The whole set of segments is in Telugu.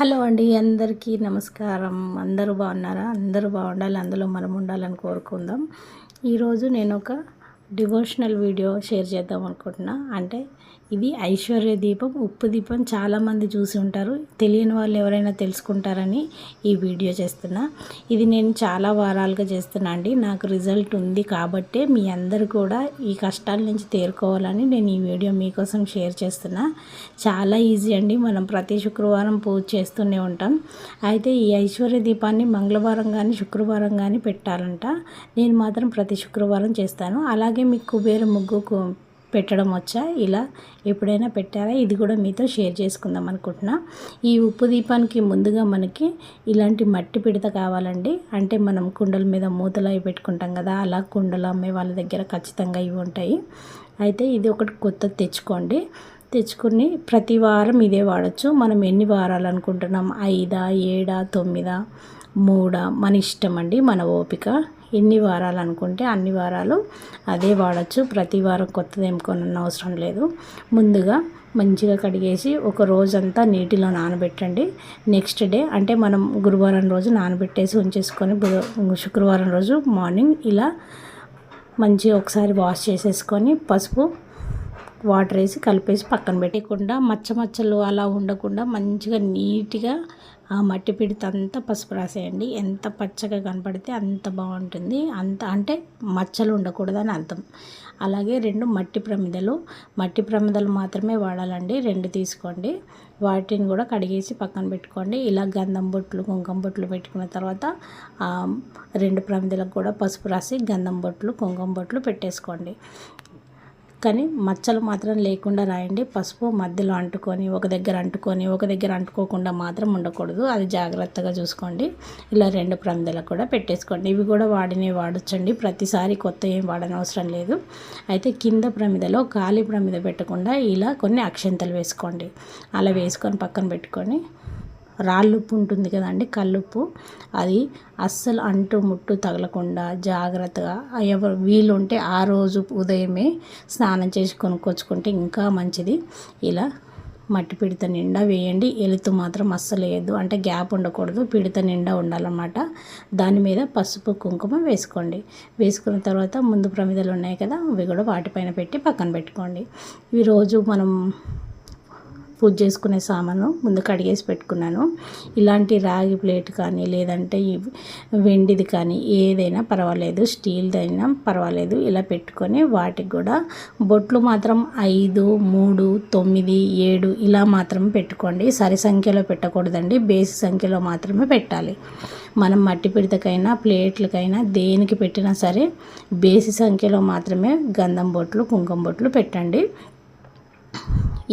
హలో అండి అందరికీ నమస్కారం. అందరూ బాగున్నారా? అందరూ బాగుండాలి అందులో మనం ఉండాలని కోరుకుందాం. ఈరోజు నేను ఒక డివోషనల్ వీడియో షేర్ చేద్దాం అనుకుంటున్నా. అంటే ఇది ఐశ్వర్య దీపం ఉప్పు దీపం చాలామంది చూసి ఉంటారు. తెలియని వాళ్ళు ఎవరైనా తెలుసుకుంటారని ఈ వీడియో చేస్తున్నా. ఇది నేను చాలా వారాలుగా చేస్తున్నా అండి. నాకు రిజల్ట్ ఉంది కాబట్టే మీ అందరు కూడా ఈ కష్టాల నుంచి తేరుకోవాలని నేను ఈ వీడియో మీకోసం షేర్ చేస్తున్నా. చాలా ఈజీ అండి. మనం ప్రతి శుక్రవారం పూజ చేస్తూనే ఉంటాం. అయితే ఈ ఐశ్వర్య దీపాన్ని మంగళవారం కానీ శుక్రవారం కానీ పెట్టాలంట. నేను మాత్రం ప్రతి శుక్రవారం చేస్తాను. అలాగే మీకు కుబేర ముగ్గుకు పెట్టడం వచ్చా? ఇలా ఎప్పుడైనా పెట్టారా? ఇది కూడా మీతో షేర్ చేసుకుందాం అనుకుంటున్నా. ఈ ఉప్పు దీపానికి ముందుగా మనకి ఇలాంటి మట్టి పిడత కావాలండి. అంటే మనం కుండల మీద మూతలు అవి పెట్టుకుంటాం కదా అలా కుండలు అమ్మే వాళ్ళ దగ్గర ఖచ్చితంగా ఇవి ఉంటాయి. అయితే ఇది ఒకటి కొత్తది తెచ్చుకోండి. తెచ్చుకుని ప్రతి వారం ఇదే వాడచ్చు. మనం ఎన్ని వారాలు అనుకుంటున్నాం? ఐదా ఏడా తొమ్మిదా మూడా? మన ఇష్టం అండి మన ఓపిక. ఎన్ని వారాలు అనుకుంటే అన్ని వారాలు అదే వాడచ్చు. ప్రతి వారం కొత్తది ఏం అవసరం లేదు. ముందుగా మంచిగా కడిగేసి ఒక రోజంతా నీటిలో నానబెట్టండి. నెక్స్ట్ డే అంటే మనం గురువారం రోజు నానబెట్టేసి ఉంచేసుకొని శుక్రవారం రోజు మార్నింగ్ ఇలా మంచిగా ఒకసారి వాష్ చేసేసుకొని పసుపు వాటర్ వేసి కలిపేసి పక్కన పెట్టకుండా మచ్చ మచ్చలు అలా ఉండకుండా మంచిగా నీట్గా ఆ మట్టి పిడిత అంతా పసుపు రాసేయండి. ఎంత పచ్చగా కనపడితే అంత బాగుంటుంది. అంత అంటే మచ్చలు ఉండకూడదని అర్థం. అలాగే రెండు మట్టి ప్రమిదలు. మట్టి ప్రమిదలు మాత్రమే వాడాలండి. రెండు తీసుకోండి. వాటిని కూడా కడిగేసి పక్కన పెట్టుకోండి. ఇలా గంధం బొట్లు కుంకుమ బొట్లు పెట్టుకున్న తర్వాత రెండు ప్రమిదలకు కూడా పసుపు రాసి గంధం బొట్లు కుంకుమ బొట్లు పెట్టేసుకోండి. కానీ మచ్చలు మాత్రం లేకుండా రాయండి. పసుపు మధ్యలో అంటుకొని ఒక దగ్గర అంటుకొని ఒక దగ్గర అంటుకోకుండా మాత్రం ఉండకూడదు. అది జాగ్రత్తగా చూసుకోండి. ఇలా రెండు ప్రమిదలకు కూడా పెట్టేసుకోండి. ఇవి కూడా వాడినే వాడచ్చండి. ప్రతిసారి కొత్త ఏం వాడనవసరం లేదు. అయితే కింద ప్రమిదలో ఖాళీ ప్రమిద పెట్టకుండా ఇలా కొన్ని అక్షంతలు వేసుకోండి. అలా వేసుకొని పక్కన పెట్టుకొని రాళ్ళుప్పు ఉంటుంది కదండి కల్లుప్పు అది అస్సలు అంటు ముట్టు తగలకుండా జాగ్రత్తగా ఎవరు వీలుంటే ఆ రోజు ఉదయమే స్నానం చేసి కొనుక్కొచ్చుకుంటే ఇంకా మంచిది. ఇలా మట్టి పిడత నిండా వేయండి. ఎలుతు మాత్రం అస్సలు వేయద్దు. అంటే గ్యాప్ ఉండకూడదు. పిడత నిండా ఉండాలన్నమాట. దాని మీద పసుపు కుంకుమ వేసుకోండి. వేసుకున్న తర్వాత ముందు ప్రమిదలు ఉన్నాయి కదా అవి కూడా వాటిపైన పెట్టి పక్కన పెట్టుకోండి. ఇవి రోజు మనం పూజ చేసుకునే సామాను ముందు కడిగేసి పెట్టుకున్నాను. ఇలాంటి రాగి ప్లేట్ కానీ లేదంటే వెండిది కానీ ఏదైనా పర్వాలేదు. స్టీల్దైనా పర్వాలేదు. ఇలా పెట్టుకొని వాటికి కూడా బొట్లు మాత్రం ఐదు మూడు తొమ్మిది ఏడు ఇలా మాత్రం పెట్టుకోండి. సరి సంఖ్యలో పెట్టకూడదండి. బేసి సంఖ్యలో మాత్రమే పెట్టాలి. మనం మట్టి పిడతకైనా ప్లేట్లకైనా దేనికి పెట్టినా సరే బేసి సంఖ్యలో మాత్రమే గంధం బొట్లు కుంకుమ బొట్లు పెట్టండి.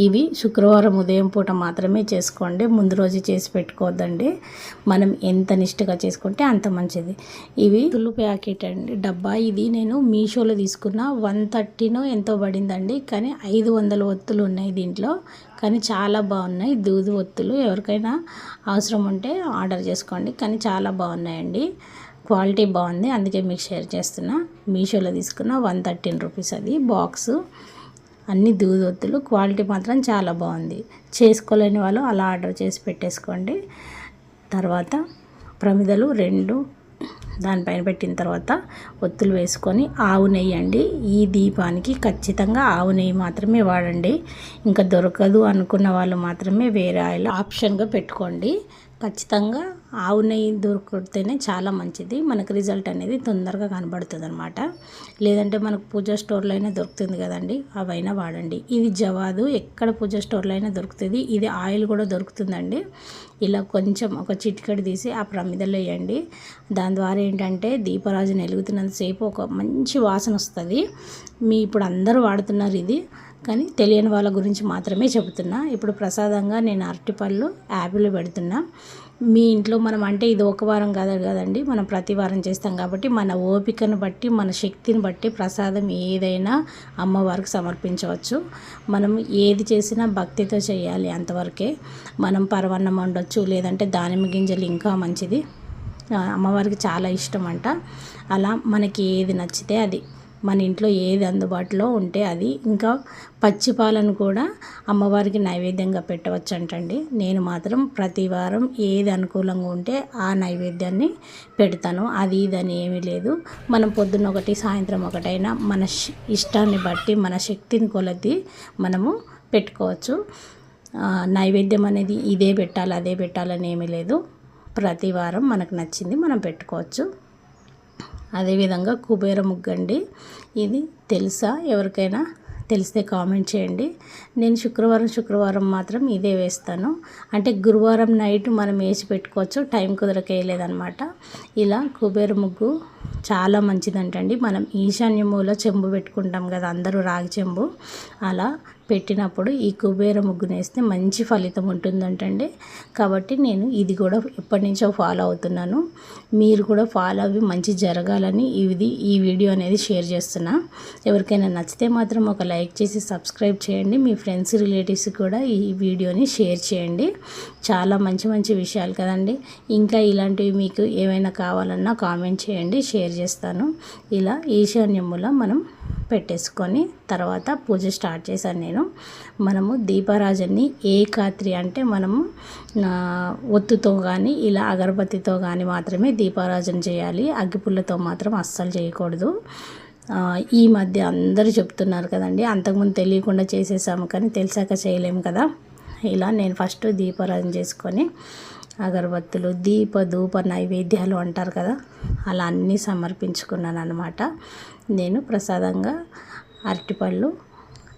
ఇవి శుక్రవారం ఉదయం పూట మాత్రమే చేసుకోండి. ముందు రోజు చేసి పెట్టుకోవద్దండి. మనం ఎంత నిష్ఠగా చేసుకుంటే అంత మంచిది. ఇవి తులు ప్యాకెట్ అండి. డబ్బా ఇది నేను మీషోలో తీసుకున్న వన్ థర్టీనో ఎంతో పడిందండి. కానీ ఐదు వందల ఒత్తులు ఉన్నాయి దీంట్లో. కానీ చాలా బాగున్నాయి. దూది ఒత్తులు ఎవరికైనా అవసరం ఉంటే ఆర్డర్ చేసుకోండి. కానీ చాలా బాగున్నాయండి. క్వాలిటీ బాగుంది. అందుకే మీకు షేర్ చేస్తున్నా. మీషోలో తీసుకున్న వన్ థర్టీన్ రూపీస్ అది బాక్సు. అన్ని దూదొత్తులు క్వాలిటీ మాత్రం చాలా బాగుంది. చేసుకోలేని వాళ్ళు అలా ఆర్డర్ చేసి పెట్టేసుకోండి. తర్వాత ప్రమిదలు రెండు దానిపైన పెట్టిన తర్వాత ఒత్తులు వేసుకొని ఆవు నెయ్యి అండి. ఈ దీపానికి ఖచ్చితంగా ఆవు నెయ్యి మాత్రమే వాడండి. ఇంకా దొరకదు అనుకున్న వాళ్ళు మాత్రమే వేరే ఆయిల్ ఆప్షన్గా పెట్టుకోండి. ఖచ్చితంగా ఆవు నెయ్యి దొరికితేనే చాలా మంచిది. మనకు రిజల్ట్ అనేది తొందరగా కనబడుతుంది అనమాట లేదంటే మనకు పూజ స్టోర్లో అయినా దొరుకుతుంది కదండి అవైనా వాడండి. ఇది జవాదు. ఎక్కడ పూజ స్టోర్లో అయినా దొరుకుతుంది. ఇది ఆయిల్ కూడా దొరుకుతుందండి. ఇలా కొంచెం ఒక చిటికెడు తీసి ఆ ప్రమిదలో వేయండి. దాని ద్వారా ఏంటంటే దీపరాజుని వెలుగుతున్నంతసేపు ఒక మంచి వాసన వస్తుంది. మీ ఇప్పుడు అందరూ వాడుతున్నారు ఇది కానీ తెలియని వాళ్ళ గురించి మాత్రమే చెబుతున్నా. ఇప్పుడు ప్రసాదంగా నేను అరటిపళ్ళు యాపిల్ పెడుతున్నా. మీ ఇంట్లో మనం అంటే ఇది ఒక వారం కాదు కదండి మనం ప్రతి వారం చేస్తాం కాబట్టి మన ఓపికను బట్టి మన శక్తిని బట్టి ప్రసాదం ఏదైనా అమ్మవారికి సమర్పించవచ్చు. మనం ఏది చేసినా భక్తితో చేయాలి అంతవరకే. మనం పరవన్నం వండొచ్చు లేదంటే దానిమ్మ గింజలు ఇంకా మంచిది. అమ్మవారికి చాలా ఇష్టం అంట అలా మనకి ఏది నచ్చితే అది. మన ఇంట్లో ఏది అందుబాటులో ఉంటే అది. ఇంకా పచ్చి పాలను కూడా అమ్మవారికి నైవేద్యంగా పెట్టవచ్చు అంటండి నేను మాత్రం ప్రతి వారం ఏది అనుకూలంగా ఉంటే ఆ నైవేద్యాన్ని పెడతాను. అది ఇదని ఏమీ లేదు. మనం పొద్దున్న ఒకటి సాయంత్రం ఒకటైనా మన శ- ఇష్టాన్ని బట్టి మన శక్తిని కొలది మనము పెట్టుకోవచ్చు. నైవేద్యం అనేది ఇదే పెట్టాలి అదే పెట్టాలని ఏమీ లేదు. ప్రతి వారం మనకు నచ్చింది మనం పెట్టుకోవచ్చు. అదేవిధంగా కుబేర ముగ్గండి ఇది తెలుసా? ఎవరికైనా తెలిస్తే కామెంట్ చేయండి. నేను శుక్రవారం శుక్రవారం మాత్రం ఇదే వేస్తాను. అంటే గురువారం నైట్ మనం వేసి పెట్టుకోవచ్చు టైం కుదరకేయలేదనమాట ఇలా కుబేర ముగ్గు చాలా మంచిదంటండి. మనం ఈశాన్యములో చెంబు పెట్టుకుంటాం కదా అందరూ రాగి చెంబు. అలా పెట్టినప్పుడు ఈ కుబేర ముగ్గును వేస్తే మంచి ఫలితం ఉంటుందంటండి. కాబట్టి నేను ఇది కూడా ఎప్పటి నుంచో ఫాలో అవుతున్నాను. మీరు కూడా ఫాలో అవి మంచి జరగాలని ఇది ఈ వీడియో అనేది షేర్ చేస్తున్నా. ఎవరికైనా నచ్చితే మాత్రం ఒక లైక్ చేసి సబ్స్క్రైబ్ చేయండి. మీ ఫ్రెండ్స్ రిలేటివ్స్ కూడా ఈ వీడియోని షేర్ చేయండి. చాలా మంచి మంచి విషయాలు కదండి. ఇంకా ఇలాంటివి మీకు ఏమైనా కావాలన్నా కామెంట్ చేయండి షేర్ చేస్తాను. ఇలా ఈశాన్యముల మనం పెట్టేసుకొని తర్వాత పూజ స్టార్ట్ చేశాను నేను. మనము దీపారాజన్ని ఏకాత్రి అంటే మనము ఒత్తుతో కానీ ఇలా అగరబత్తితో కానీ మాత్రమే దీపారాజన చేయాలి. అగ్గిపుల్లతో మాత్రం అస్సలు చేయకూడదు. ఈ మధ్య అందరూ చెప్తున్నారు కదండి అంతకుముందు తెలియకుండా చేసేసాము కానీ తెలిసాక చేయలేము కదా. ఇలా నేను ఫస్ట్ దీపారాజన చేసుకొని అగరబత్తులు దీప ధూప నైవేద్యాలు అంటారు కదా. అలా అన్నీ సమర్పించుకున్నాను అనమాట నేను ప్రసాదంగా అరటిపళ్ళు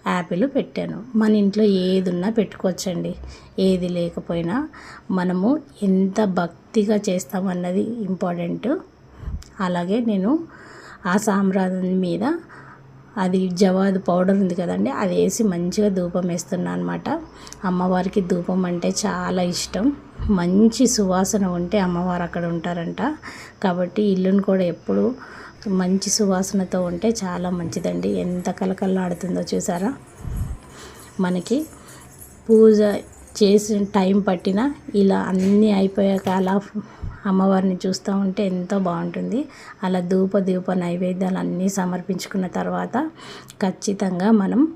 యాపిల్ పెట్టాను. మన ఇంట్లో ఏది ఉన్నా పెట్టుకోవచ్చండి. ఏది లేకపోయినా మనము ఎంత భక్తిగా చేస్తామన్నది ఇంపార్టెంట్. అలాగే నేను ఆ సామ్రాజ్యం మీద అది జవాదు పౌడర్ ఉంది కదండి అది వేసి మంచిగా ధూపం వేస్తున్నాను అనమాట అమ్మవారికి ధూపం అంటే చాలా ఇష్టం. మంచి సువాసన ఉంటే అమ్మవారు అక్కడ ఉంటారంట. కాబట్టి ఇల్లును కూడా ఎప్పుడు మంచి సువాసనతో ఉంటే చాలా మంచిదండి. ఎంత కలకల్లాడుతుందో చూసారా? మనకి పూజ చేసిన టైం పట్టినా ఇలా అన్నీ అయిపోయాక అలా అమ్మవారిని చూస్తూ ఉంటే ఎంతో బాగుంటుంది. అలా ధూప దీప నైవేద్యాలు అన్నీ సమర్పించుకున్న తర్వాత ఖచ్చితంగా మనం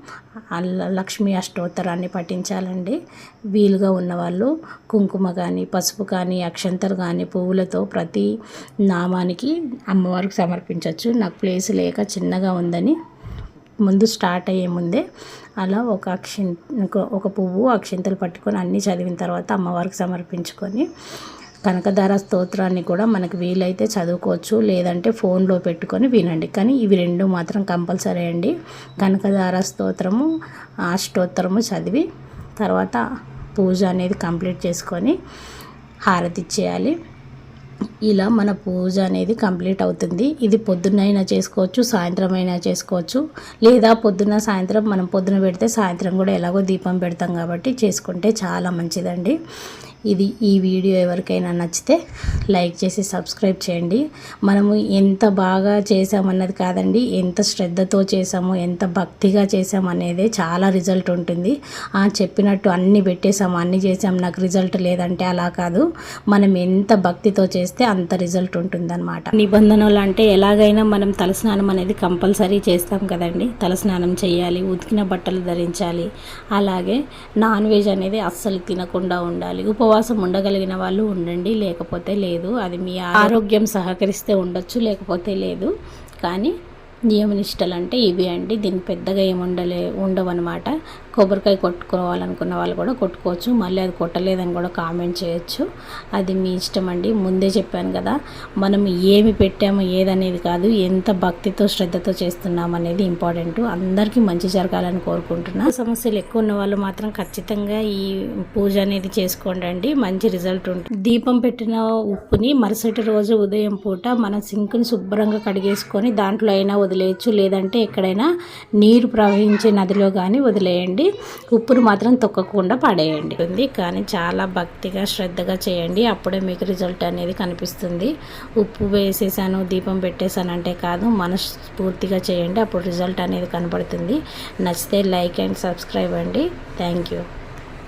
లక్ష్మీ అష్టోత్తరాన్ని పఠించాలండి. వీలుగా ఉన్నవాళ్ళు కుంకుమ కానీ పసుపు కానీ అక్షంతలు కానీ పువ్వులతో ప్రతి నామానికి అమ్మవారికి సమర్పించవచ్చు నాకు ప్లేస్ లేక చిన్నగా ఉందని ముందు స్టార్ట్ అయ్యే ముందే అలా ఒక అక్షిం ఒక- ఒక పువ్వు అక్షింతలు పట్టుకొని అన్నీ చదివిన తర్వాత అమ్మవారికి సమర్పించుకొని కనకధార స్తోత్రాన్ని కూడా మనకు వీలైతే చదువుకోవచ్చు లేదంటే ఫోన్లో పెట్టుకొని వినండి. కానీ ఇవి రెండు మాత్రం కంపల్సరీ అండి. కనకధార స్తోత్రము అష్టోత్తరము చదివి తర్వాత పూజ అనేది కంప్లీట్ చేసుకొని హారతి ఇచ్చేయాలి. ఇలా మన పూజ అనేది కంప్లీట్ అవుతుంది. ఇది పొద్దున్నైనా చేసుకోవచ్చు సాయంత్రం అయినా చేసుకోవచ్చు లేదా పొద్దున్న సాయంత్రం మనం పొద్దున పెడితే సాయంత్రం కూడా ఎలాగో దీపం పెడతాం కాబట్టి చేసుకుంటే చాలా మంచిదండి. ఇది ఈ వీడియో ఎవరికైనా నచ్చితే లైక్ చేసి సబ్స్క్రైబ్ చేయండి. మనము ఎంత బాగా చేసామన్నది కాదండి ఎంత శ్రద్ధతో చేసాము ఎంత భక్తిగా చేసాము అనేది చాలా రిజల్ట్ ఉంటుంది. ఆ చెప్పినట్టు అన్ని పెట్టేసాము అన్ని చేసాము నాకు రిజల్ట్ లేదంటే అలా కాదు. మనం ఎంత భక్తితో చేస్తే అంత రిజల్ట్ ఉంటుందన్నమాట. నిబంధనలు అంటే ఎలాగైనా మనం తలస్నానం అనేది కంపల్సరీ చేస్తాం కదండి. తలస్నానం చేయాలి ఉతికిన బట్టలు ధరించాలి. అలాగే నాన్ వెజ్ అనేది అస్సలు తినకుండా ఉండాలి. ఉపవాసం ఉండగలిగిన వాళ్ళు ఉండండి లేకపోతే లేదు. అది మీ ఆరోగ్యం సహకరిస్తే ఉండొచ్చు లేకపోతే లేదు. కానీ నియమనిష్టలు అంటే ఇవి అండి. దీనికి పెద్దగా ఏమి ఉండలే ఉండవన్నమాట. కొబ్బరికాయ కొట్టుకోవాలనుకున్న వాళ్ళు కూడా కొట్టుకోవచ్చు. మళ్ళీ అది కొట్టలేదని కూడా కామెంట్ చేయొచ్చు. అది మీ ఇష్టం అండి. ముందే చెప్పాను కదా మనం ఏమి పెట్టామో ఏదనేది కాదు ఎంత భక్తితో శ్రద్ధతో చేస్తున్నాం అనేది ఇంపార్టెంట్. అందరికీ మంచి జరగాలని కోరుకుంటున్నా. సమస్యలు ఎక్కువ ఉన్న వాళ్ళు మాత్రం ఖచ్చితంగా ఈ పూజ అనేది చేసుకోండి అండి. మంచి రిజల్ట్ ఉంటుంది. దీపం పెట్టిన ఉప్పుని మరుసటి రోజు ఉదయం పూట మన సింక్ని శుభ్రంగా కడిగేసుకొని దాంట్లో అయినా వదిలేయచ్చు. లేదంటే ఎక్కడైనా నీరు ప్రవహించే నదిలో కానీ వదిలేయండి. ఉప్పును మాత్రం తొక్కకుండా పడేయండి. ఉంది కానీ చాలా భక్తిగా శ్రద్ధగా చేయండి. అప్పుడే మీకు రిజల్ట్ అనేది కనిపిస్తుంది. ఉప్పు వేసేసాను దీపం పెట్టేశాను అంటే కాదు మనస్ఫూర్తిగా చేయండి. అప్పుడు రిజల్ట్ అనేది కనబడుతుంది. నచ్చితే లైక్ అండ్ సబ్స్క్రైబ్ అండి. Thank you.